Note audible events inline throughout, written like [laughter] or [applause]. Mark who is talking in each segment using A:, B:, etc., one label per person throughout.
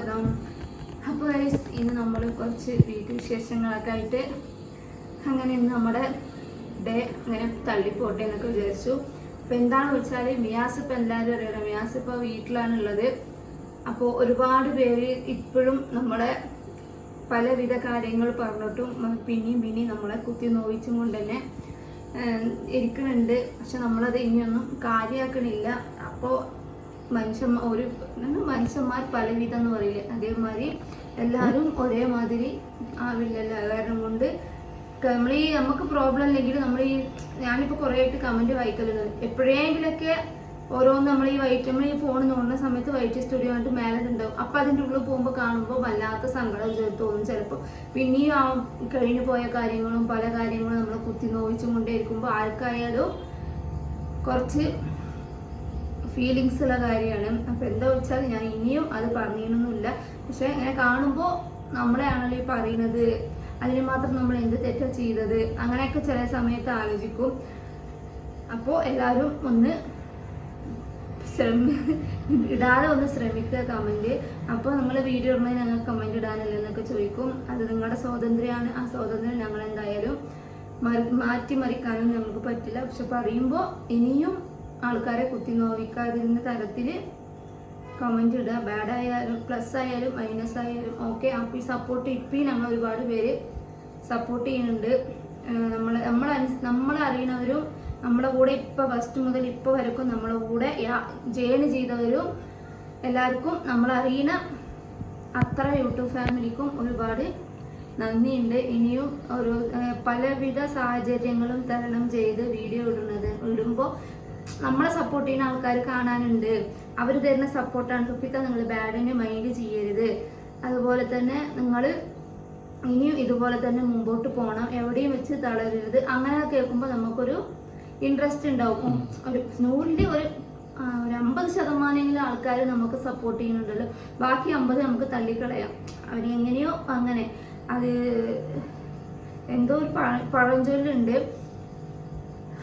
A: സ്വാഗതം
B: അപ്പോൾ ഇന്ന് നമ്മൾ കുറച്ച് വീട്ടുവിശേഷങ്ങളൊക്കെ ആയിട്ട് അങ്ങനെ ഇന്ന് നമ്മുടെ ഡേ അങ്ങനെ തള്ളിപ്പോട്ടെ എന്നൊക്കെ വിചാരിച്ചു. അപ്പോൾ എന്താണെന്ന് വെച്ചാൽ മിയാസ് ഇപ്പോൾ എല്ലാവരും അറിയണം മിയാസ് ഇപ്പോൾ വീട്ടിലാണുള്ളത്. അപ്പോൾ ഒരുപാട് പേര് ഇപ്പോഴും നമ്മളെ പലവിധ കാര്യങ്ങൾ പറഞ്ഞിട്ടും പിന്നെയും പിന്നെയും നമ്മളെ കുത്തി നോവിച്ചും കൊണ്ട് തന്നെ ഇരിക്കുന്നുണ്ട് പക്ഷെ നമ്മളത് ഇനിയൊന്നും കാര്യമാക്കണില്ല അപ്പോൾ മനുഷ്യന്മാർ ഒരു മനുഷ്യന്മാർ പലവിധം എന്ന് പറയില്ലേ? അതേമാതിരി എല്ലാവരും ഒരേമാതിരി ആവില്ലല്ലോ കാരണം കൊണ്ട്. നമ്മൾ ഈ നമുക്ക് പ്രോബ്ലം ഇല്ലെങ്കിൽ നമ്മൾ ഈ ഞാനിപ്പോൾ കുറേ ആയിട്ട് കമന്റ് വായിക്കലുണ്ട്. എപ്പോഴെങ്കിലൊക്കെ ഓരോന്ന് നമ്മൾ ഈ വൈറ്റ് നമ്മൾ ഈ ഫോൺ നോക്കുന്ന സമയത്ത് വൈറ്റ് സ്റ്റുഡിയോ ആയിട്ട് മേലെ ഉണ്ടാവും അപ്പം അതിന്റെ ഉള്ളിൽ പോകുമ്പോൾ കാണുമ്പോൾ വല്ലാത്ത സങ്കടം തോന്നും ചിലപ്പോൾ പിന്നെയും ആ കഴിഞ്ഞു പോയ കാര്യങ്ങളും പല കാര്യങ്ങളും നമ്മൾ കുത്തി നോവിച്ചും കൊണ്ടേ ഇരിക്കുമ്പോൾ ആർക്കായാലും കുറച്ച് ഫീലിങ്സ് ഉള്ള കാര്യമാണ്. അപ്പം എന്താ വെച്ചാൽ ഞാൻ ഇനിയും അത് പറഞ്ഞിരുന്നില്ല പക്ഷെ ഇങ്ങനെ കാണുമ്പോൾ നമ്മളെയാണല്ലോ ഈ പറയുന്നത്. അതിന് മാത്രം നമ്മൾ എന്ത് തെറ്റാ ചെയ്തത്? അങ്ങനെയൊക്കെ ചില സമയത്ത് ആലോചിക്കും. അപ്പോൾ എല്ലാവരും ഒന്ന് ശ്രമി ഇടാതെ ഒന്ന് ശ്രമിക്കുക കമന്റ് അപ്പോൾ നിങ്ങൾ വീഡിയോ ഇടുന്നത് ഞങ്ങൾ കമന്റ് ഇടാനല്ലേ എന്നൊക്കെ ചോദിക്കും. അത് നിങ്ങളുടെ സ്വാതന്ത്ര്യമാണ്. ആ സ്വാതന്ത്ര്യം ഞങ്ങൾ എന്തായാലും മറി- മാറ്റിമറിക്കാനും നമുക്ക് പറ്റില്ല. പക്ഷെ പറയുമ്പോൾ ഇനിയും ആൾക്കാരെ കുത്തി നോവിക്കാതിരുന്ന തരത്തിൽ കമന്റ് ഇടുക. ബാഡ് ആയാലും പ്ലസ് ആയാലും മൈനസ് ആയാലും ഓക്കെ അപ്പോൾ ഈ സപ്പോർട്ട് ഇപ്പം ഞങ്ങൾ ഒരുപാട് പേര് സപ്പോർട്ട് ചെയ്യുന്നുണ്ട്. നമ്മൾ നമ്മൾ നമ്മളെ അറിയണവരും നമ്മളെ കൂടെ ഇപ്പോൾ ഫസ്റ്റ് മുതൽ ഇപ്പോൾ വരക്കും നമ്മളെ കൂടെ ജേണി ചെയ്തവരും എല്ലാവർക്കും നമ്മളറിയണ അത്ര യൂട്യൂബ് ഫാമിലിക്കും ഒരുപാട് നന്ദിയുണ്ട്. ഇനിയും ഒരു പലവിധ സാഹചര്യങ്ങളും തരണം ചെയ്ത് വീഡിയോ ഇടുന്നത്. ഇടുമ്പോൾ നമ്മളെ സപ്പോർട്ട് ചെയ്യുന്ന ആൾക്കാർ കാണാനുണ്ട്. അവർ തരുന്ന സപ്പോർട്ടാണ് സുഫിക്ക നിങ്ങൾ ബാഡിനെ മൈൻഡ് ചെയ്യരുത്. അതുപോലെ തന്നെ നിങ്ങൾ ഇനിയും ഇതുപോലെ തന്നെ മുമ്പോട്ട് പോകണം എവിടെയും വെച്ച് തളരരുത്. അങ്ങനെ കേൾക്കുമ്പോൾ നമുക്കൊരു ഇൻട്രസ്റ്റ് ഉണ്ടാവും. ഒരു നൂറിന്റെ ഒരു ഒരു അമ്പത് ശതമാനമെങ്കിലും ആൾക്കാർ നമുക്ക് സപ്പോർട്ട് ചെയ്യുന്നുണ്ടല്ലോ. ബാക്കി അമ്പത് നമുക്ക് തള്ളിക്കളയാം. അവരെങ്ങനെയോ അങ്ങനെ. അത് എന്തോ ഒരു പഴ- പഴഞ്ചൊല്ലുണ്ട്.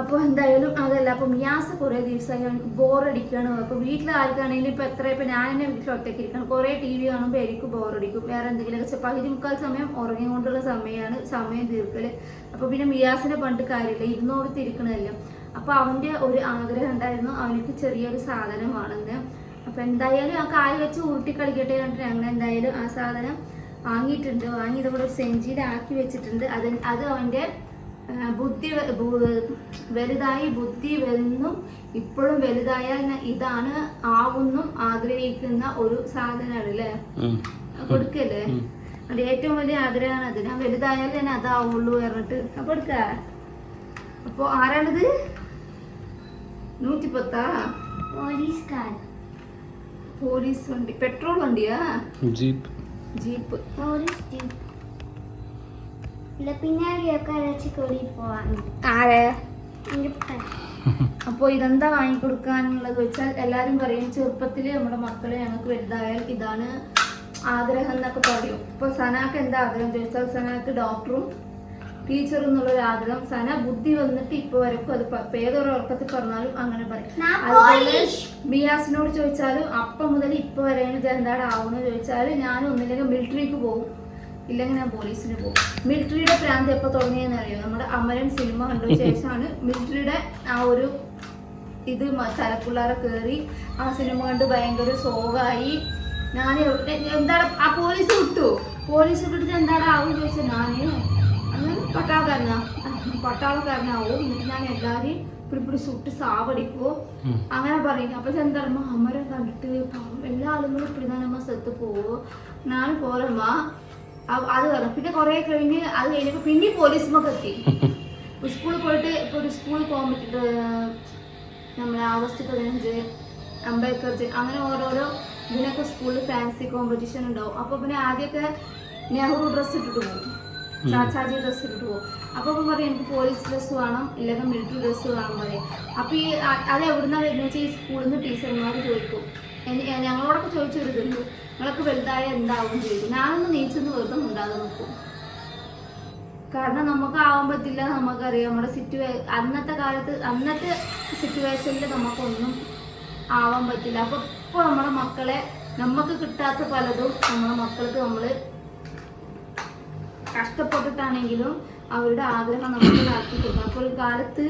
B: അപ്പോൾ എന്തായാലും അതല്ല അപ്പോൾ മിയാസ് കുറേ ദിവസമായി എനിക്ക് ബോറടിക്കുകയാണ് അപ്പോൾ വീട്ടിൽ ആർക്കാണെങ്കിലും ഇപ്പോൾ എത്ര ഇപ്പോൾ ഞാൻ തന്നെ വീട്ടിൽ ഒറ്റയ്ക്ക് ഇരിക്കണം. കുറേ ടി വി കാണുമ്പോൾ എനിക്ക് ബോറടിക്കും വേറെ എന്തെങ്കിലുമൊക്കെ ചെ- പകുതി മുക്കാൽ സമയം ഉറങ്ങിക്കൊണ്ടുള്ള സമയമാണ് സമയം തീർക്കൽ അപ്പോൾ പിന്നെ മിയാസിനെ പണ്ട് കാര്യമില്ല. ഇരുന്നോടത്ത് ഇരിക്കണമല്ലോ അപ്പോൾ അവന്റെ ഒരു ആഗ്രഹം ഉണ്ടായിരുന്നു. അവനക്ക് ചെറിയൊരു സാധനം സാധനമാണെന്ന് അപ്പോൾ എന്തായാലും ആ കാൽ വെച്ച് ഊട്ടി കളിക്കട്ടെ കണ്ടിട്ട് ഞങ്ങൾ എന്തായാലും ആ സാധനം വാങ്ങിയിട്ടുണ്ട്. വാങ്ങി ഒരു സെഞ്ചിയിലാക്കി വെച്ചിട്ടുണ്ട്. അത് അത് അവന്റെ ബുദ്ധി വലുതായി ബുദ്ധി വെന്നും ഇപ്പോഴും വലുതായാൽ ഇതാണ് ആവുന്നും ആഗ്രഹിക്കുന്ന ഒരു സാധനമാണ് അല്ലേ? കൊടുക്കല്ലേ? അത് ഏറ്റവും വലിയ ആഗ്രഹമാണ്. അത് ഞാൻ വലുതായാൽ ഞാൻ അതാവുള്ളൂ പറഞ്ഞിട്ട്. അപ്പൊ എടുക്ക അപ്പൊ ആരാണിത്? നൂറ്റിപ്പത്താ?
A: പോലീസ്
B: പോലീസ് വണ്ടി. പെട്രോൾ വണ്ടിയാ?
C: ജീപ്പ്.
B: ജീപ്പ്.
A: Police jeep.
B: ആരെ?
A: ഇരിപ്പ.
B: അപ്പോൾ ഇതെന്താ വാങ്ങിക്കൊടുക്കാന്നുള്ളത് വെച്ചാൽ എല്ലാവരും പറയും ചെറുപ്പത്തിൽ നമ്മുടെ മക്കളെ ഞങ്ങൾക്ക് വലുതായാൽ ഇതാണ് ആഗ്രഹം എന്നൊക്കെ പറയും. ഇപ്പോൾ സനാക്ക് എന്താ ആഗ്രഹം ചോദിച്ചാൽ സനാക്ക് ഡോക്ടറും ടീച്ചറും എന്നുള്ളൊരു ആഗ്രഹം സന ബുദ്ധി വന്നിട്ട് ഇപ്പോൾ വരക്കും. അത് പ- ഏതൊരു ഉറക്കത്തിൽ പറഞ്ഞാലും അങ്ങനെ പറയും. അതുപോലെ ബിയാസിനോട് ചോദിച്ചാലും അപ്പം മുതൽ ഇപ്പോൾ വരെയാണ് ഇത് എന്താണ് ആവുന്നത് ചോദിച്ചാൽ ഞാൻ ഒന്നില്ലെങ്കിൽ മിലിറ്ററിക്ക് പോകും. ഇല്ലെങ്കിൽ ഞാൻ പോലീസിന് പോകും മിലിറ്ററിയുടെ പ്രാന്ത് എപ്പോൾ തുടങ്ങിയെന്ന് അറിയോ? നമ്മുടെ അമരൻ സിനിമ കണ്ട [laughs] ശേഷമാണ് മിലിറ്ററിയുടെ ആ ഒരു ഇത് തലപ്പിള്ളാരെ കയറി ആ സിനിമ കണ്ട് ഭയങ്കര സോഗായി ഞാൻ എന്താണ്? ആ പോലീസ് വിട്ടു. പോലീസ് വിട്ടിട്ട് എന്താണ് ആവും ചോദിച്ചാൽ ഞാൻ അങ്ങനെ പട്ടാളക്കാരനാ. പട്ടാളക്കാരനാവും. എന്നിട്ട് ഞാൻ എല്ലാവരെയും പിടിപ്പിടി സുട്ട് സാവടിക്കും. അങ്ങനെ പറയും. അപ്പൊ എന്താണ് അമരം കണ്ടിട്ട് എല്ലാ ആളുകളും ഇപ്പിടിതാനമ്മ സ്ഥലത്ത് പോവോ. ഞാൻ പോരമ്മ അത് പറഞ്ഞു പിന്നെ കുറെ കഴിഞ്ഞ് അത് കഴിഞ്ഞപ്പോ പിന്നെ പോലീസുമൊക്കെ എത്തി. [laughs] സ്കൂളിൽ പോയിട്ട് ഇപ്പൊ ഒരു സ്കൂളിൽ പോകാൻ പറ്റിട്ട് നമ്മളെ ആഗസ്റ്റ് പതിനഞ്ച് അംബേദ്കർ അങ്ങനെ ഓരോരോ ഇതിനൊക്കെ സ്കൂളിൽ ഫാൻസി കോമ്പറ്റീഷൻ ഉണ്ടാവും. അപ്പൊ പിന്നെ ആദ്യമൊക്കെ നെഹ്റു ഡ്രസ് ഇട്ടിട്ട് പോകും ചാച്ചാജി ഡ്രസ്സ് ഇട്ടിട്ട് പോകും അപ്പൊ അവൻ പറയും എനിക്ക് പോലീസ് ഡ്രസ്സ് വേണം ഇല്ലെങ്കിൽ മിലിറ്ററി ഡ്രസ്സ് വേണം പറയും. അപ്പൊ ഈ അത് എവിടുന്നാണ് വരുന്നത് വെച്ചാൽ ഈ സ്കൂളിൽ നിന്ന് ടീച്ചർമാർ ചോദിക്കും. ഞങ്ങളോടൊക്കെ ചോദിച്ചൊരിതുണ്ട്. നിങ്ങളൊക്കെ വലുതായ എന്താവും ചോദിക്കും ഞാനൊന്ന് നീച്ചെന്ന് വെറുതെ ഉണ്ടാകാതെ നോക്കും കാരണം നമുക്ക് ആവാൻ പറ്റില്ല നമുക്കറിയാം. നമ്മുടെ സിറ്റുവേ അന്നത്തെ കാലത്ത് അന്നത്തെ സിറ്റുവേഷനിൽ നമുക്കൊന്നും ആവാൻ പറ്റില്ല. അപ്പൊ ഇപ്പൊ നമ്മുടെ മക്കളെ നമുക്ക് കിട്ടാത്ത പലതും നമ്മുടെ മക്കൾക്ക് നമ്മൾ കഷ്ടപ്പെട്ടിട്ടാണെങ്കിലും അവരുടെ ആഗ്രഹം നമുക്ക് നടത്തി കൊടുക്കണം അപ്പോൾ ഒരു കാലത്ത്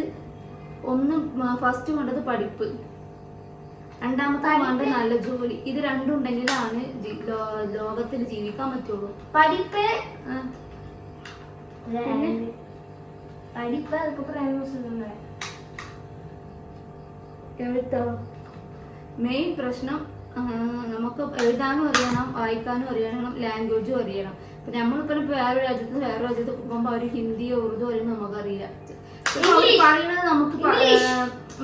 B: ഒന്നും ഫസ്റ്റ് വേണ്ടത് പഠിപ്പ്. രണ്ടാമത്തെ ആണ്ട് നല്ല ജോലി. ഇത് രണ്ടുണ്ടെങ്കിലാണ് ലോകത്തിൽ ജീവിക്കാൻ പറ്റുള്ളൂ.
A: പഠിപ്പ്? പഠിപ്പ്
B: എടുത്തോ മെയിൻ പ്രശ്നം നമുക്ക് എഴുതാനും അറിയണം വായിക്കാനും അറിയണം ലാംഗ്വേജും അറിയണം. അപ്പൊ നമ്മളിപ്പോൾ വേറെ രാജ്യത്ത് വേറെ രാജ്യത്ത് പോകുമ്പോ അവർ ഹിന്ദിയോ ഉറുദു അറിയുമ്പോൾ നമുക്കറിയില്ല. പറയുന്നത് നമുക്ക്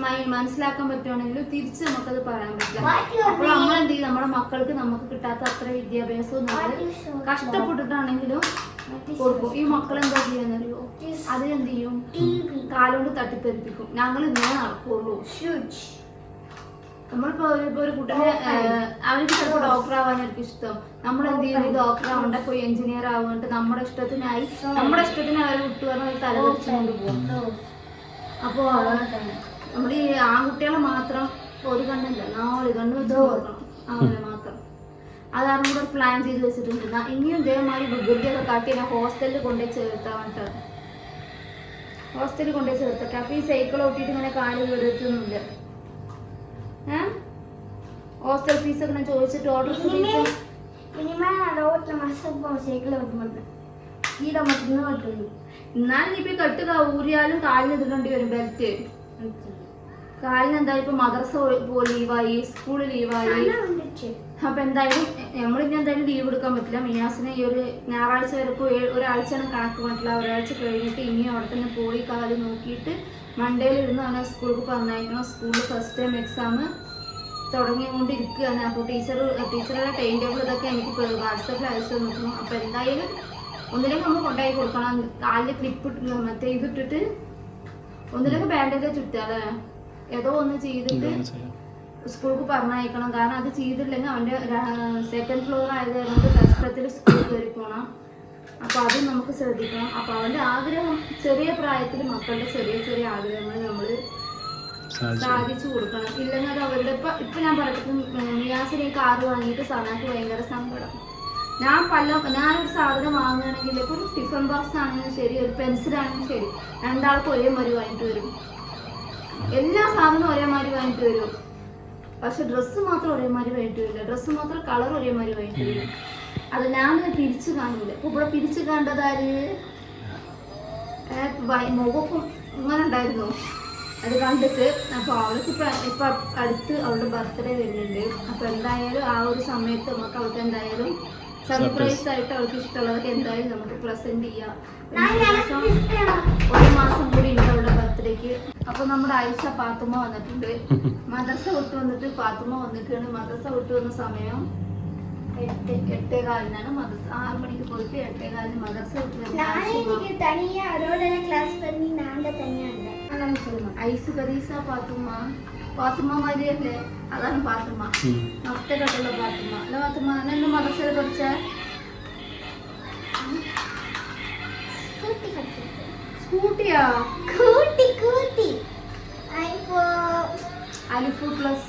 B: മൈ- മനസ്സിലാക്കാൻ പറ്റുവാണെങ്കിലും തിരിച്ച് നമുക്കത് പറയാൻ പറ്റില്ല.
A: അപ്പൊ നമ്മളെന്ത്
B: അപ്പോൾ നമ്മൾ എന്ത് ചെയ്യും നമ്മുടെ മക്കൾക്ക് നമുക്ക് കിട്ടാത്ത അത്ര വിദ്യാഭ്യാസവും നമ്മൾ കഷ്ടപ്പെട്ടിട്ടാണെങ്കിലും കൊടുക്കും. ഈ മക്കൾ എന്താ ചെയ്യാന്നറിയോ അതിനെന്ത് ചെയ്യും കാലുകൊണ്ട് തട്ടിത്തെറിപ്പിക്കും. ഞങ്ങൾ ഇന്നേ നടക്കുള്ളൂ. നമ്മളിപ്പോ ഒരു ഇപ്പൊ ഒരു കുട്ടീനെ അവർക്ക് ചിലപ്പോൾ ഡോക്ടർ ആവാനായിരിക്കും ഇഷ്ടം. നമ്മൾ എന്ത് ചെയ്യുന്നു ഡോക്ടർ ആവണ്ട പോയി എഞ്ചിനീയർ ആവേണ്ട നമ്മുടെ ഇഷ്ടത്തിനായി നമ്മുടെ ഇഷ്ടത്തിന് അവരെ വിട്ടു പറഞ്ഞാൽ അവർ പോകും അപ്പോ നമ്മുടെ ഈ ആൺകുട്ടികളെ മാത്രം ഒരു കണ്ണില്ല നാല് കണ്ണ് വെച്ച് നോക്കണം. അവരെ മാത്രം. അതാണ് കൂടെ പ്ലാൻ ചെയ്ത് വെച്ചിട്ടുണ്ട്. ഇനിയും ഇതേമാതിരി വികൃതിയൊക്കെ കാട്ടി ഞാൻ ഹോസ്റ്റലിൽ കൊണ്ടുപോയി ചേർത്താൻ വേണ്ടിട്ട് ഹോസ്റ്റലിൽ കൊണ്ടുപോയി ചേർത്തിട്ട്. അപ്പൊ ഈ സൈക്കിൾ ഓട്ടിയിട്ട് ഇങ്ങനെ കാൽ കയറിയിട്ടൊന്നുമില്ല ഹോസ്റ്റൽ ഫീസൊക്കെ ഞാൻ ചോദിച്ചിട്ട് ഓർഡർ എന്നാലും ഇപ്പൊ കെട്ടുക ഊരിയാലും കാലിന് ഇതിടേണ്ടി വരും ബെൽറ്റ് കാലിന് എന്തായാലും ഇപ്പൊ മദ്രസ ലീവായി സ്കൂൾ ലീവായി അപ്പൊ എന്തായാലും നമ്മളിനി എന്തായാലും ലീവ് എടുക്കാൻ പറ്റില്ല. മിയാസിന് ഈ ഒരു ഞായറാഴ്ച വരെപ്പോ ഒരാഴ്ചയാണ് കണക്ക് പറ്റില്ല ഒരാഴ്ച കഴിഞ്ഞിട്ട് ഇനി അവിടെ തന്നെ പോയി കാൽ നോക്കിയിട്ട് മൺഡേയിൽ ഇരുന്ന് അങ്ങനെ സ്കൂളിൽ പറഞ്ഞയക്കണം. സ്കൂളിൽ ഫസ്റ്റ് ടൈം എക്സാം തുടങ്ങിക്കൊണ്ട് ഇരിക്കുകയാണ് അപ്പോൾ ടീച്ചർ ടീച്ചറുടെ ടൈം ടേബിൾ ഇതൊക്കെ എനിക്ക് വാട്സപ്പിൽ അയച്ചു നോക്കുന്നു അപ്പോൾ എന്തായാലും ഒന്നിലേക്ക് നമ്മൾ കൊണ്ടായി കൊടുക്കണം. കാലിൽ ക്ലിപ്പ് ഇട്ടിട്ട് മറ്റേ ഇതിട്ടിട്ട് ഒന്നിലേക്ക് ബാൻഡേജ് ചുറ്റുക അല്ലേ? ഏതോ ഒന്ന് ചെയ്തിട്ട് സ്കൂൾക്ക് പറഞ്ഞയക്കണം. കാരണം അത് ചെയ്തില്ലെങ്കിൽ അവന്റെ സെക്കൻഡ് ഫ്ലോർ ആയതുകൊണ്ട് കഷ്ടത്തിൽ സ്കൂളിൽ കയറി പോകണം അപ്പോൾ അത് നമുക്ക് ശ്രദ്ധിക്കണം. അപ്പോൾ അവന്റെ ആഗ്രഹം ചെറിയ പ്രായത്തിൽ മക്കളുടെ ചെറിയ ചെറിയ ആഗ്രഹങ്ങൾ നമ്മൾ സാധിച്ചു. കൊടുക്കണം. ഇല്ലെങ്കിൽ അത് അവരുടെ ഇപ്പം ഇപ്പം ഞാൻ പറഞ്ഞിട്ട് മിയാസിന് ഈ കാറ് വാങ്ങിയിട്ട് സനാക്ക് ഭയങ്കര സങ്കടം. ഞാൻ പല ഞാനൊരു സാധനം വാങ്ങുകയാണെങ്കിൽ ഇപ്പോൾ ഒരു ടിഫൻ ബോക്സ് ആണെങ്കിലും ശരി ഒരു പെൻസിൽ ആണെങ്കിലും ശരി രണ്ടാൾക്കും ഒരേ മരു വാങ്ങിട്ട് വരും. എല്ലാ സാധനവും ഒരേമാതിരി വാങ്ങിട്ട് വരും. പക്ഷെ ഡ്രസ്സ് മാത്രം ഒരേമാതിരി വാങ്ങിട്ട് വരില്ല. ഡ്രസ്സ് മാത്രം കളർ ഒരേമാതിരി വാങ്ങിട്ട് വരും. അത് ഞാൻ പിരിച്ചു കാണില്ല അപ്പൊ ഇവിടെ പിരിച്ചു കണ്ടതാര് മുഖക്കും ഇങ്ങനെ ഉണ്ടായിരുന്നു. അത് കണ്ടിട്ട് അപ്പൊ അവൾക്ക് ഇപ്പൊ അടുത്ത് അവളുടെ ബർത്ത്ഡേ വരുന്നുണ്ട്. അപ്പൊ എന്തായാലും ആ ഒരു സമയത്ത് നമുക്ക് അവൾക്ക് എന്തായാലും സർപ്രൈസ് ആയിട്ട് അവർക്ക് ഇഷ്ടമുള്ളവർക്ക് എന്തായാലും നമുക്ക് പ്രസന്റ് ചെയ്യാം. ഒരു മാസം കൂടി ഉണ്ട് അവളുടെ ബർത്ത്ഡേക്ക് അപ്പൊ നമ്മുടെ ആഴ്ച പാത്തുമ്മ വന്നിട്ടുണ്ട്. [laughs] മദർസ വിട്ട് വന്നിട്ട് പാത്തുമ്മ വന്നിട്ടാണ് മദർസ വിട്ട് വന്ന സമയം എട്ട് എട്ടേ ആറ് മണിക്ക് പോയിട്ട് എട്ടേ കാലിന് മദ്രസ വിട്ട് ഐസ് കദീസ പാത്തുമ്മ പാത്തുമ്മമാരിയല്ലേ? അതാണ് പാത്തുമ്മ. മസ്തകത്തുള്ള പാത്തുമ്മ. അല്ല പാത്തുമ്മ എന്നെ മദർസയിൽ പഠിച്ച? സ്കൂട്ടിയാ?
A: കൂട്ടി കൂട്ടി
B: അലിഫു പ്ലസ്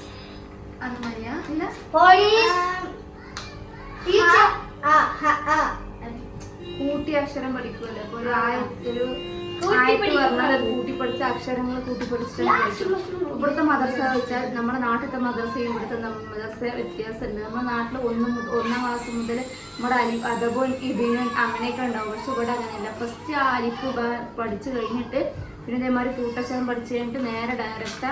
B: അന്നമരിയാ ഇല്ല?
A: പോലീസ്.
B: ടീച്ചർ.
A: ആ ഹ ആ
B: കൂട്ടി അക്ഷരം പഠിക്കുമല്ലോ ഒരു ആയത്തൊരു ഒരു
A: കൂട്ടി
B: ആയത്ത് പറഞ്ഞാൽ അത് പഠിച്ച അക്ഷരങ്ങൾ കൂട്ടി പഠിച്ചിട്ടാണ് പഠിക്കും ഇവിടുത്തെ മദർസ വെച്ചാൽ നമ്മുടെ നാട്ടിലത്തെ മദർസയും ഇവിടുത്തെ മദർസ വ്യത്യാസമുണ്ട്. നമ്മുടെ നാട്ടിൽ ഒന്ന് മുതൽ ഒന്നാം ക്ലാസ് മുതൽ നമ്മുടെ അലി അദബുൻ ഇബീനൻ അങ്ങനെയൊക്കെ ഉണ്ടാവും. പക്ഷെ ഇവിടെ അങ്ങനെയല്ല. ഫസ്റ്റ് ആ അലിഫ് പഠിച്ചു കഴിഞ്ഞിട്ട് പിന്നെ ഇതേമാതിരി കൂട്ടക്ഷരം പഠിച്ചു കഴിഞ്ഞിട്ട് നേരെ ഡയറക്റ്റാ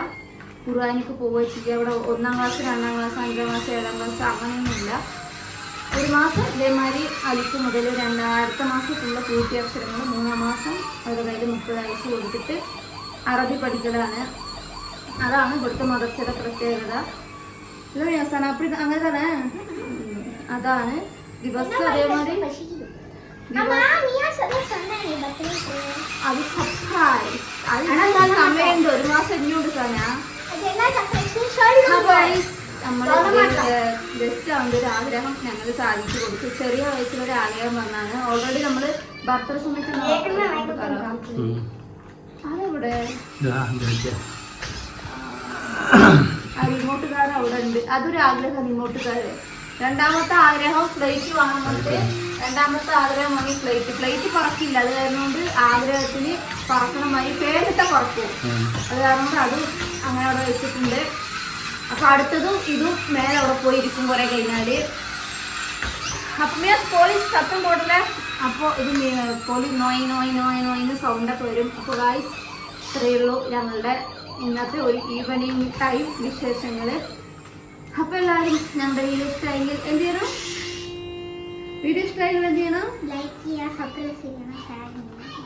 B: ഖുർആാനിക്ക് പോവുക ചെയ്യുക അവിടെ ഒന്നാം ക്ലാസ് രണ്ടാം ക്ലാസ് അഞ്ചാം ക്ലാസ് ഏഴാം ക്ലാസ് അങ്ങനെയൊന്നുമില്ല. ഒരു മാസം ഇതേമാതിരി അലിക്ക് മുതൽ രണ്ട് അടുത്ത കൂട്ടി ഫുള്ള് മൂന്നാം മാസം അവരുടെ കയ്യിൽ മുപ്പത് വയസ്സ് കൊടുത്തിട്ട് അറബി പഠിക്കലാണ്. അതാണ് ഇവിടുത്തെ മദർസയുടെ പ്രത്യേകത. ഇത് ദിവസമാണ് അപ്പം അങ്ങനെ തന്നെ. അതാണ് ദിവസം അതേമാതിരി അത് സർപ്രൈസ് അത് സമയമുണ്ട്. ഒരു മാസം ഇനിയുണ്ട്
A: സാനാ സർപ്രൈസ്
B: നമ്മൾ. ജസ്റ്റ് അവന്റെ ഒരു ആഗ്രഹം ഞങ്ങൾ സാധിച്ചു കൊടുത്തു ചെറിയ വയസ്സിലൊരു ആഗ്രഹം വന്നാണ്. ഓൾറെഡി നമ്മൾ ബർത്ത്ഡേ സമയത്ത്. അതെവിടെ?
C: ഇതാ, ഇതാ, ഇതാ.
B: അവിടെ ഉണ്ട്. അതൊരു ആഗ്രഹം റിമോട്ടുകാര് രണ്ടാമത്തെ ആഗ്രഹം ഫ്ലൈറ്റ് വാങ്ങുന്നുണ്ട്. രണ്ടാമത്തെ ആഗ്രഹം വാങ്ങി ഫ്ലൈറ്റ് ഫ്ലൈറ്റ് പറക്കില്ല. അത് കാരണം കൊണ്ട് ആഗ്രഹത്തിന് പറക്കണമായി. പേരിട്ട പറക്കും. അത് കാരണം കൊണ്ട് അതും അങ്ങനെ അവിടെ വെച്ചിട്ടുണ്ട്. അപ്പൊ അടുത്തതും ഇതും മേലെ അവിടെ പോയി ഇരിക്കും കുറെ കഴിഞ്ഞാൽ അപ്പമേ പോലീസ് ശബ്ദം പോട്ടില്ല? അപ്പോൾ ഇത് പോലീസ് നോയി നോയി നോയി നോയിന്ന് സൗണ്ടൊക്കെ വരും. അപ്പോൾ ഗായ്സ് ഇത്രയേ ഉള്ളൂ ഞങ്ങളുടെ ഇന്നത്തെ ഒരു ഈവനിങ് ടൈം വിശേഷങ്ങൾ അപ്പോൾ എല്ലാവരും ഞങ്ങളുടെ വീഡിയോ ഇഷ്ടമായെങ്കിൽ എന്ത് ചെയ്യണം? വീഡിയോ ഇഷ്ടമായെങ്കിൽ എന്ത് ചെയ്യണം?
A: ലൈക്ക് ചെയ്യുക സബ്സ്ക്രൈബ് ചെയ്യണം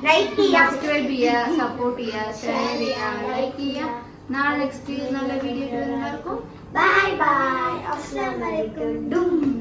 A: ലൈക്ക് ചെയ്യുക
B: സബ്സ്ക്രൈബ് ചെയ്യുക സപ്പോർട്ട് ചെയ്യുക ഷെയർ ചെയ്യുക ലൈക്ക് ചെയ്യുക നാളെ നെക്സ്റ്റ് നല്ല വീഡിയോ എല്ലാവർക്കും
A: ബൈ ബൈ അലൈക്കും ഡും